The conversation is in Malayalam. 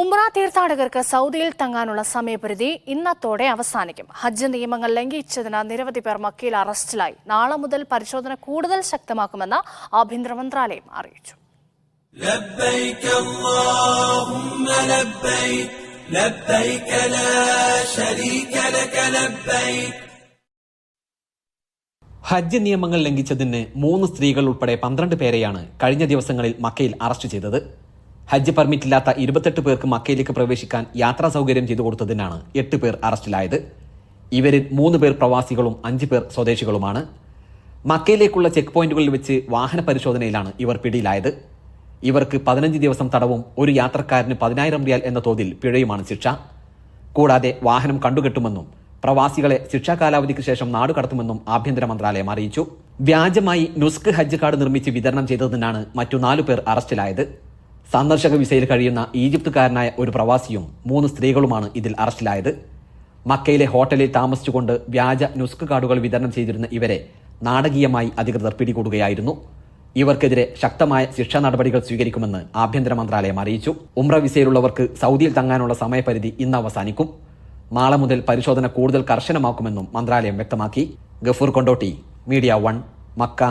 ഉംറ തീർത്ഥാടകർക്ക് സൗദിയിൽ തങ്ങാനുള്ള സമയപരിധി ഇന്നത്തോടെ അവസാനിക്കും. ഹജ്ജ് നിയമങ്ങൾ ലംഘിച്ചതിന് നിരവധി പേർ മക്കയിൽ അറസ്റ്റിലായി. നാളെ മുതൽ പരിശോധന കൂടുതൽ ശക്തമാക്കുമെന്ന് ആഭ്യന്തര മന്ത്രാലയം അറിയിച്ചു. ഹജ്ജ് നിയമങ്ങൾ ലംഘിച്ചതിന് മൂന്ന് സ്ത്രീകൾ ഉൾപ്പെടെ പന്ത്രണ്ട് പേരെയാണ് കഴിഞ്ഞ ദിവസങ്ങളിൽ മക്കയിൽ അറസ്റ്റ് ചെയ്തത്. ഹജ്ജ് പെർമിറ്റ് ഇല്ലാത്ത ഇരുപത്തെട്ട് പേർക്ക് മക്കയിലേക്ക് പ്രവേശിക്കാൻ യാത്രാ സൗകര്യം ചെയ്തു കൊടുത്തതിനാണ് എട്ട് പേർ അറസ്റ്റിലായത്. ഇവരിൽ മൂന്ന് പേർ പ്രവാസികളും അഞ്ച് പേർ സ്വദേശികളുമാണ്. മക്കയിലേക്കുള്ള ചെക്ക് പോയിന്റുകളിൽ വെച്ച് വാഹന പരിശോധനയിലാണ് ഇവർ പിടിയിലായത്. ഇവർക്ക് പതിനഞ്ച് ദിവസം തടവും ഒരു യാത്രക്കാരന് പതിനായിരം റിയാൽ എന്ന തോതിൽ പിഴയുമാണ് ശിക്ഷ. കൂടാതെ വാഹനം കണ്ടുകെട്ടുമെന്നും പ്രവാസികളെ ശിക്ഷാ കാലാവധിക്ക് ശേഷം നാട് കടത്തുമെന്നും ആഭ്യന്തര മന്ത്രാലയം അറിയിച്ചു. വ്യാജമായി നുസ്ക് ഹജ്ജ് കാർഡ് നിർമ്മിച്ച് വിതരണം ചെയ്തതിനാണ് മറ്റു നാലു പേർ അറസ്റ്റിലായത്. സന്ദർശക വിസയിൽ കഴിയുന്ന ഈജിപ്തുകാരനായ ഒരു പ്രവാസിയും മൂന്ന് സ്ത്രീകളുമാണ് ഇതിൽ അറസ്റ്റിലായത്. മക്കയിലെ ഹോട്ടലിൽ താമസിച്ചുകൊണ്ട് വ്യാജ നുസ്ക് കാർഡുകൾ വിതരണം ചെയ്തിരുന്ന ഇവരെ നാടകീയമായി അധികൃതർ പിടികൂടുകയായിരുന്നു. ഇവർക്കെതിരെ ശക്തമായ ശിക്ഷാ നടപടികൾ സ്വീകരിക്കുമെന്ന് ആഭ്യന്തര മന്ത്രാലയം അറിയിച്ചു. ഉംറ വിസയിലുള്ളവർക്ക് സൗദിയിൽ തങ്ങാനുള്ള സമയപരിധി ഇന്ന് അവസാനിക്കും. നാളെ മുതൽ പരിശോധന കൂടുതൽ കർശനമാക്കുമെന്നും മന്ത്രാലയം വ്യക്തമാക്കി. Gafoor Kondotty media one Mecca.